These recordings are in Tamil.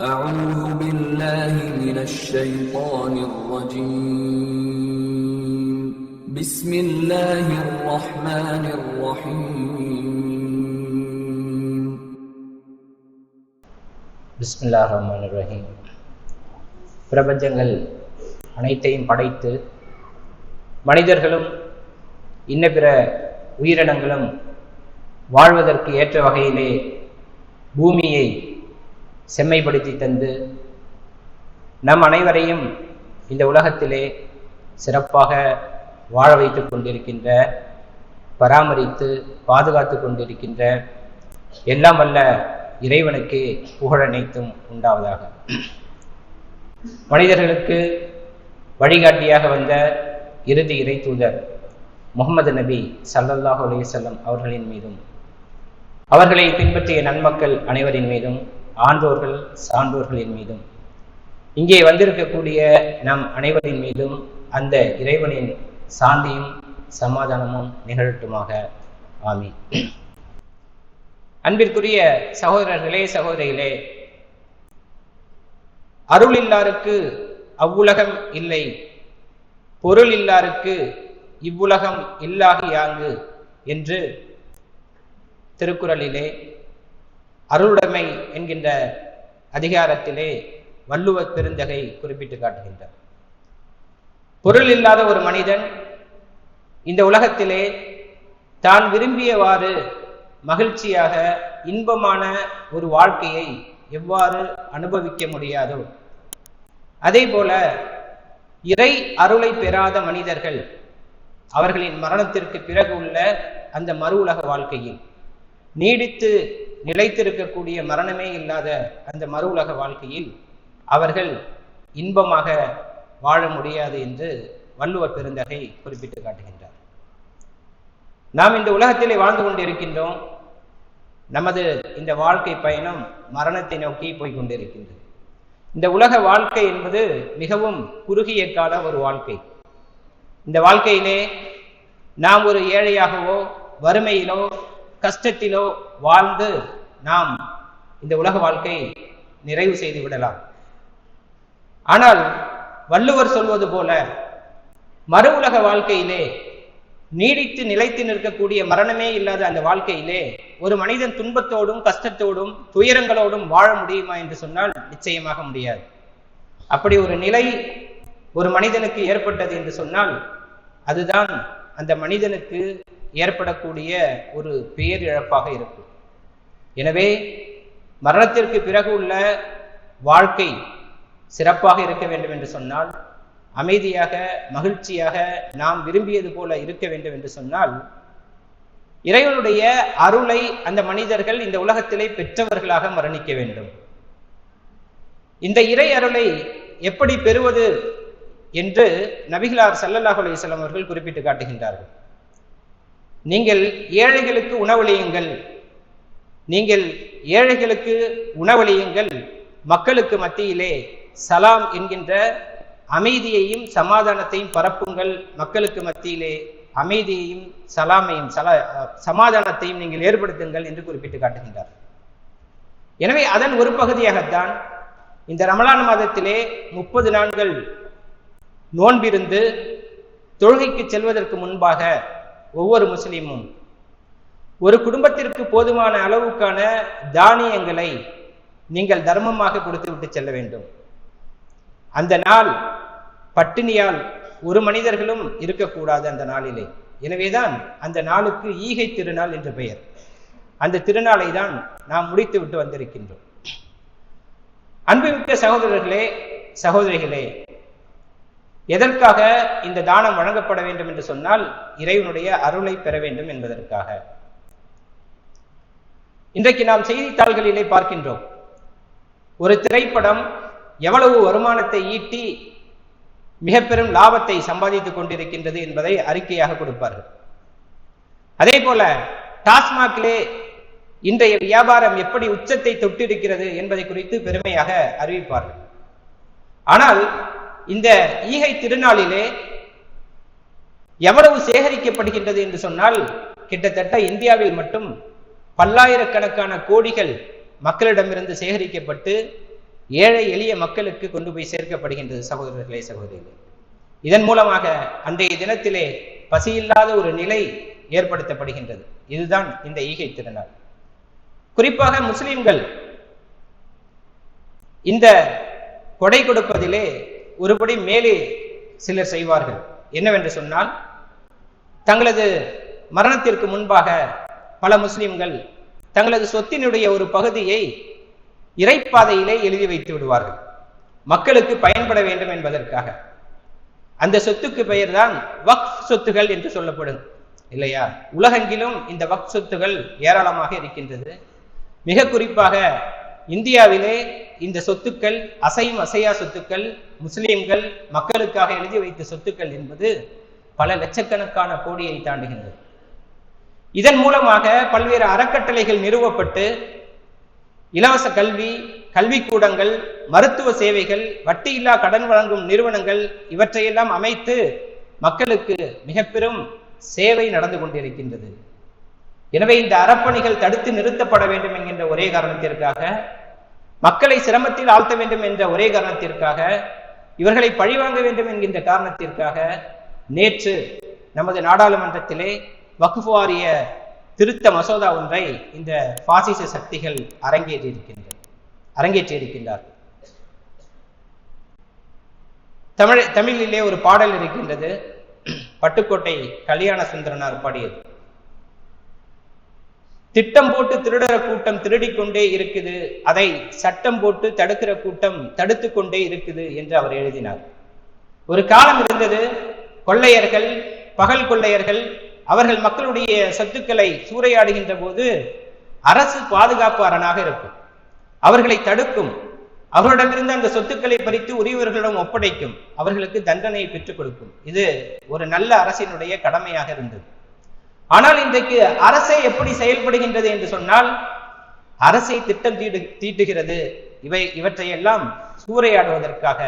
أعوذ بالله من الشيطان الرجيم بسم الله الرحمن الرحيم பிஸ்மில்லா ரஹ்மான் ரஹீம் பிரபஞ்சங்கள் அனைத்தையும் படைத்து மனிதர்களும் இன்ன பிற உயிரினங்களும் வாழ்வதற்கு ஏற்ற வகையிலே பூமியை செம்மைப்படுத்தி தந்து நம் அனைவரையும் இந்த உலகத்திலே சிறப்பாக வாழ வைத்து கொண்டிருக்கின்ற பராமரித்து பாதுகாத்து கொண்டிருக்கின்ற எல்லாம் வல்ல இறைவனுக்கு புகழனைத்தும் உண்டாவதாக. மனிதர்களுக்கு வழிகாட்டியாக வந்த இறுதி இறை தூதர் முகமது நபி சல்லல்லாஹு அலைஹி வஸல்லம் அவர்களின் மீதும் அவர்களை பின்பற்றிய நன்மக்கள் அனைவரின் மீதும் ஆன்றோர்கள் சான்றோர்களின் மீதும். இங்கே வந்திருக்கக்கூடிய நம் அனைவரின் மீதும் அந்த இறைவனின் சாந்தியும் சமாதானமும் நிகழட்டுமாக. ஆமீன். அன்பிற்குரிய சகோதரர்களே சகோதரிகளே அருள் இல்லாருக்கு அவ்வுலகம் இல்லை. பொருள் இல்லாருக்கு இவ்வுலகம் இல்லாகியாங்கு என்று திருக்குறளிலே அருளுடைமை என்கின்ற அதிகாரத்திலே வள்ளுவ பெருந்தகை குறிப்பிட்டு காட்டுகின்றார். பொருள் இல்லாத ஒரு மனிதன் இந்த உலகத்திலே தான் விரும்பியவாறு மகிழ்ச்சியாக இன்பமான ஒரு வாழ்க்கையை எவ்வாறு அனுபவிக்க முடியாதோ அதே போல இறை அருளை பெறாத மனிதர்கள் அவர்களின் மரணத்திற்கு பிறகு உள்ள அந்த மறு உலக வாழ்க்கையில் நீடித்து நிலைத்திருக்கக்கூடிய மரணமே இல்லாத அந்த மறு உலக வாழ்க்கையில் அவர்கள் இன்பமாக வாழ முடியாது என்று வள்ளுவர் பெருந்தகை குறிப்பிட்டு காட்டுகின்றார். நாம் இந்த உலகத்திலே வாழ்ந்து கொண்டிருக்கின்றோம். நமது இந்த வாழ்க்கை பயணம் மரணத்தை நோக்கி போய் கொண்டிருக்கின்றது. இந்த உலக வாழ்க்கை என்பது மிகவும் குறுகிய கால ஒரு வாழ்க்கை. இந்த வாழ்க்கையிலே நாம் ஒரு ஏழையாகவோ வறுமையிலோ கஷ்டத்திலோ வாழ்ந்து நாம் இந்த உலக வாழ்க்கை நிறைவு செய்து விடலாம். ஆனால் வள்ளுவர் சொல்வது போல மறு உலக வாழ்க்கையிலே நீடித்து நிலைத்து நிற்கக்கூடிய மரணமே இல்லாத அந்த வாழ்க்கையிலே ஒரு மனிதன் துன்பத்தோடும் கஷ்டத்தோடும் துயரங்களோடும் வாழ முடியுமா என்று சொன்னால் நிச்சயமாக முடியாது. அப்படி ஒரு நிலை ஒரு மனிதனுக்கு ஏற்பட்டது என்று சொன்னால் அதுதான் அந்த மனிதனுக்கு ஏற்படக்கூடிய ஒரு பேரிழப்பாக இருக்கும். எனவே மரணத்திற்கு பிறகு உள்ள வாழ்க்கை சிறப்பாக இருக்க வேண்டும் என்று சொன்னால் அமைதியாக மகிழ்ச்சியாக நாம் விரும்பியது போல இருக்க வேண்டும் என்று சொன்னால் இறைவனுடைய அருளை அந்த மனிதர்கள் இந்த உலகத்திலே பெற்றவர்களாக மரணிக்க வேண்டும். இந்த இறை அருளை எப்படி பெறுவது என்று நபிகளார் சல்லல்லாஹ் அலையம் அவர்கள் குறிப்பிட்டு காட்டுகின்றார்கள். நீங்கள் ஏழைகளுக்கு உணவளியுங்கள். நீங்கள் ஏழைகளுக்கு உணவளியுங்கள். மக்களுக்கு மத்தியிலே சலாம் என்கின்ற அமைதியையும் சமாதானத்தையும் பரப்புங்கள். மக்களுக்கு மத்தியிலே அமைதியையும் சலாமையும் சல சமாதானத்தையும் நீங்கள் ஏற்படுத்துங்கள் என்று குறிப்பிட்டு காட்டுகின்றார் எனவே அதன் ஒரு பகுதியாகத்தான் இந்த ரமலான் மாதத்திலே முப்பது நாட்கள் நோன்பிருந்து தொழுகைக்கு செல்வதற்கு முன்பாக ஒவ்வொரு முஸ்லீமும் ஒரு குடும்பத்திற்கு போதுமான அளவுக்கான தானியங்களை நீங்கள் தர்மமாக கொடுத்துவிட்டு செல்ல வேண்டும். அந்த நாள் பட்டினியால் ஒரு மனிதர்களும் இருக்கக்கூடாது அந்த நாளிலே. எனவேதான் அந்த நாளுக்கு ஈகை திருநாள் என்று பெயர். அந்த திருநாளை தான் நாம் முடித்து விட்டு வந்திருக்கின்றோம் அன்புமிக்க சகோதரர்களே சகோதரிகளே எதற்காக இந்த தானம் வழங்கப்பட வேண்டும் என்று சொன்னால் இறைவனுடைய அருளை பெற வேண்டும் என்பதற்காக. இன்றைக்கு நாம் செய்தித்தாள்களிலே பார்க்கின்றோம். ஒரு திரைப்படம் எவ்வளவு வருமானத்தை ஈட்டி மிக பெரும் லாபத்தை சம்பாதித்துக் கொண்டிருக்கின்றது என்பதை அறிக்கையாக கொடுப்பார்கள். அதே போல டாஸ்மாகிலே இன்றைய வியாபாரம் எப்படி உச்சத்தை தொட்டிருக்கிறது என்பதை குறித்து பெருமையாக அறிவிப்பார்கள். ஆனால் இந்த ஈகை திருநாளிலே எவ்வளவு சேகரிக்கப்படுகின்றது என்று சொன்னால் கிட்டத்தட்ட இந்தியாவில் மட்டும் பல்லாயிரக்கணக்கான கோடிகள் மக்களிடமிருந்து சேகரிக்கப்பட்டு ஏழை எளிய மக்களுக்கு கொண்டு போய் சேர்க்கப்படுகின்றது சகோதரர்களே சகோதரிகளே. இதன் மூலமாக அன்றைய தினத்திலே பசியில்லாத ஒரு நிலை ஏற்படுத்தப்படுகின்றது. இதுதான் இந்த ஈகை திருநாள். குறிப்பாக முஸ்லிம்கள் இந்த கொடை கொடுப்பதிலே ஒருபடி மேலே சிலர் செய்வார்கள். என்னவென்று சொன்னால் தங்களது மரணத்திற்கு முன்பாக பல முஸ்லிம்கள் தங்களது சொத்தினுடைய ஒரு பகுதியை இறைப்பாதையிலே எழுதி வைத்து விடுவார்கள். மக்களுக்கு பயன்பட வேண்டும் என்பதற்காக. அந்த சொத்துக்கு பெயர்தான் வக்ஃப் சொத்துகள் என்று சொல்லப்படும். இல்லையா? உலகெங்கிலும் இந்த வக்ஃப் சொத்துகள் ஏராளமாக இருக்கின்றது. மிக குறிப்பாக இந்தியாவிலே இந்த சொத்துக்கள் அசையும் அசையா சொத்துக்கள் முஸ்லிம்கள் மக்களுக்காக எழுதி வைத்த சொத்துக்கள் என்பது பல லட்சக்கணக்கான கோடியை தாண்டுகின்றது. இதன் மூலமாக பல்வேறு அறக்கட்டளைகள் நிறுவப்பட்டு இலவச கல்வி கல்விக்கூடங்கள் மருத்துவ சேவைகள் வட்டியில்லா கடன் வழங்கும் நிறுவனங்கள் இவற்றையெல்லாம் அமைத்து மக்களுக்கு மிக பெரும் சேவை நடந்து கொண்டிருக்கின்றது. எனவே இந்த அறப்பணிகள் தடுத்து நிறுத்தப்பட வேண்டும் என்கின்ற ஒரே காரணத்திற்காக மக்களை சிரமத்தில் ஆழ்த்த வேண்டும் என்ற ஒரே காரணத்திற்காக இவர்களை பழிவாங்க வேண்டும் என்கின்ற காரணத்திற்காக நேற்று நமது நாடாளுமன்றத்திலே வகுப்பு வாரிய திருத்த மசோதா ஒன்றை இந்த பாசிச சக்திகள் அரங்கேற்றியிருக்கின்றன அரங்கேற்றியிருக்கின்றார் தமிழ் தமிழிலே ஒரு பாடல் இருக்கின்றது. பட்டுக்கோட்டை கல்யாண சுந்தரனார் பாடியது. திட்டம் போட்டு திருடுற கூட்டம் திருடிக் கொண்டே இருக்குது. அதை சட்டம் போட்டு தடுக்கிற கூட்டம் தடுத்து கொண்டே இருக்குது என்று அவர் எழுதினார். ஒரு காலம் இருந்தது கொள்ளையர்கள் பகல் கொள்ளையர்கள் அவர்கள் மக்களுடைய சொத்துக்களை சூறையாடுகின்ற போது அரசு பாதுகாப்பு அரணாக இருக்கும். அவர்களை தடுக்கும். அவர்களிடமிருந்து அந்த சொத்துக்களை பறித்து உரியவர்களிடம் ஒப்படைக்கும். அவர்களுக்கு தண்டனையை பெற்றுக் கொடுக்கும். இது ஒரு நல்ல அரசினுடைய கடமையாக இருந்தது. ஆனால் இன்றைக்கு அரசை எப்படி செயல்படுகின்றது என்று சொன்னால் அரசை திட்டம் தீடு தீட்டுகிறது. இவை இவற்றையெல்லாம் சூறையாடுவதற்காக.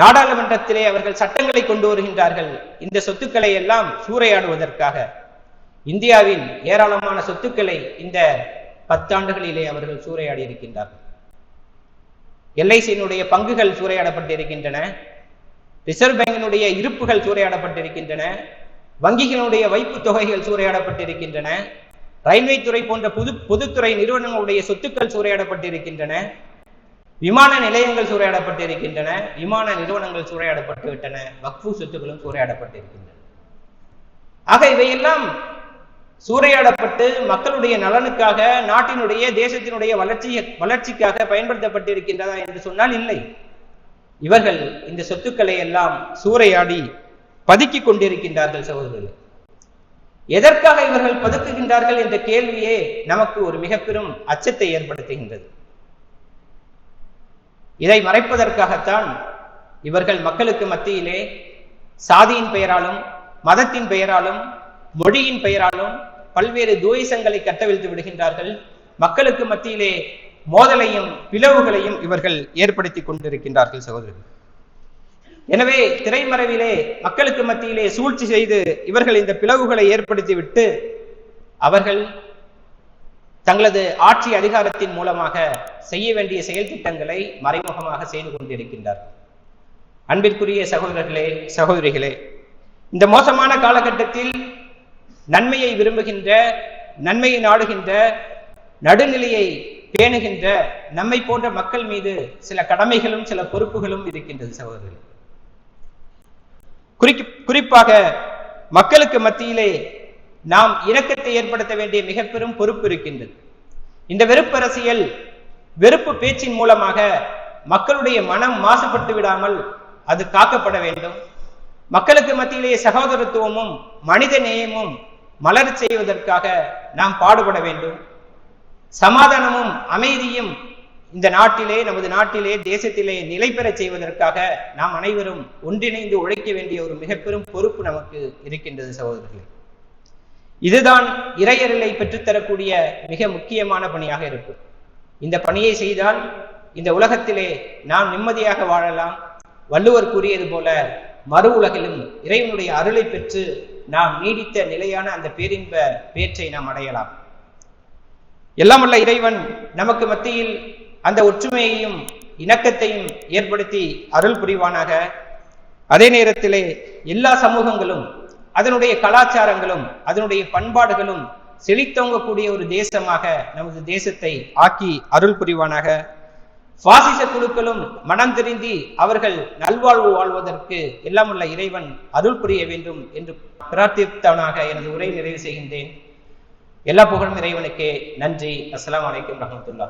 நாடாளுமன்றத்திலே அவர்கள் சட்டங்களை கொண்டு வருகின்றார்கள். இந்த சொத்துக்களை எல்லாம் சூறையாடுவதற்காக. இந்தியாவின் ஏராளமான சொத்துக்களை இந்த பத்தாண்டுகளிலே அவர்கள் சூறையாடி இருக்கின்றார்கள் எல்ஐசியினுடைய பங்குகள் சூறையாடப்பட்டிருக்கின்றன. ரிசர்வ் பேங்கினுடைய இருப்புகள் சூறையாடப்பட்டிருக்கின்றன. வங்கிகளுடைய வைப்பு தொகைகள் சூறையாடப்பட்டிருக்கின்றன. ரயில்வே துறை போன்ற புது பொதுத்துறை நிறுவனங்களுடைய சொத்துக்கள் சூறையாடப்பட்டிருக்கின்றன. விமான நிலையங்கள் சூறையாடப்பட்டிருக்கின்றன. விமான நிறுவனங்கள் சூறையாடப்பட்டு விட்டன. வக்ஃபு சொத்துக்களும் சூறையாடப்பட்டிருக்கின்றன. ஆக இவையெல்லாம் சூறையாடப்பட்டு மக்களுடைய நலனுக்காக நாட்டினுடைய தேசத்தினுடைய வளர்ச்சி வளர்ச்சிக்காக பயன்படுத்தப்பட்டிருக்கின்றதா என்று சொன்னால் இல்லை. இவர்கள் இந்த சொத்துக்களை எல்லாம் சூறையாடி பதுக்கிக் கொண்டிருக்கின்றார்கள் சகோதரர்கள். எதற்காக இவர்கள் பதுக்குகின்றார்கள் என்ற கேள்வியே நமக்கு ஒரு மிக பெரும் அச்சத்தை ஏற்படுத்துகின்றது. இதை மறைப்பதற்காகத்தான் இவர்கள் மக்களுக்கு மத்தியிலே சாதியின் பெயராலும் மதத்தின் பெயராலும் மொழியின் பெயராலும் பல்வேறு துவேசங்களை கட்டவிழ்த்து விடுகின்றார்கள். மக்களுக்கு மத்தியிலே மோதலையும் பிளவுகளையும் இவர்கள் ஏற்படுத்தி கொண்டிருக்கின்றார்கள் சகோதரர்கள். எனவே திரைமறைவிலே மக்களுக்கு மத்தியிலே சூழ்ச்சி செய்து இவர்கள் இந்த பிளவுகளை ஏற்படுத்திவிட்டு அவர்கள் தங்களது ஆட்சி அதிகாரத்தின் மூலமாக செய்ய வேண்டிய செயல் திட்டங்களை மறைமுகமாக செய்து கொண்டிருக்கின்றார்கள் அன்பிற்குரிய சகோதரர்களே சகோதரிகளே இந்த மோசமான காலகட்டத்தில் நன்மையை விரும்புகின்ற நன்மையை நாடுகின்ற நடுநிலையை பேணுகின்ற நம்மை போன்ற மக்கள் மீது சில கடமைகளும் சில பொறுப்புகளும் இருக்கின்றது சகோதரர்கள். குறி- குறிப்பாக மக்களுக்கு மத்தியிலே நாம் இரக்கத்தை ஏற்படுத்த வேண்டிய மிக பெரும் பொறுப்பு இருக்கின்றது. இந்த வெறுப்பு அரசியல் வெறுப்பு பேச்சின் மூலமாக மக்களுடைய மனம் மாசுபட்டு விடாமல் அது காக்கப்பட வேண்டும். மக்களுக்கு மத்தியிலேயே சகோதரத்துவமும் மனித நேயமும் மலர் செய்வதற்காக நாம் பாடுபட வேண்டும். சமாதானமும் அமைதியும் இந்த நாட்டிலே நமது நாட்டிலே தேசத்திலே நிலை பெறச் செய்வதற்காக நாம் அனைவரும் ஒன்றிணைந்து உழைக்க வேண்டிய ஒரு மிக பெரும் பொறுப்பு நமக்கு இருக்கின்றது சகோதரர்களே. இதுதான் இறையருளை பெற்றுத்தரக்கூடிய மிக முக்கியமான பணியாக இருக்கும் இந்த பணியை செய்தால் இந்த உலகத்திலே நாம் நிம்மதியாக வாழலாம். வள்ளுவர் கூறியது போல மறு உலகிலும் இறைவனுடைய அருளை பெற்று நாம் நீடித்த நிலையான அந்த பேரின்ப பேற்றை நாம் அடையலாம். எல்லாம் இறைவன் நமக்கு மத்தியில் அந்த ஒற்றுமையையும் இணக்கத்தையும் ஏற்படுத்தி அருள் புரிவானாக. அதே நேரத்திலே எல்லா சமூகங்களும் அதனுடைய கலாச்சாரங்களும் அதனுடைய பண்பாடுகளும் செழித்தோங்கக்கூடிய ஒரு தேசமாக நமது தேசத்தை ஆக்கி அருள் புரிவானாக. பாசிச குழுக்களும் மனம் திருந்தி அவர்கள் நல்வாழ்வு வாழ்வதற்கு எல்லாம் உள்ள இறைவன் அருள் புரிய வேண்டும் என்று பிரார்த்தித்தவனாக எனது உரை நிறைவு செய்கின்றேன். எல்லா புகழும் இறைவனுக்கே. நன்றி. அஸ்லாம் வலைக்கம் ரஹமத்துல்லா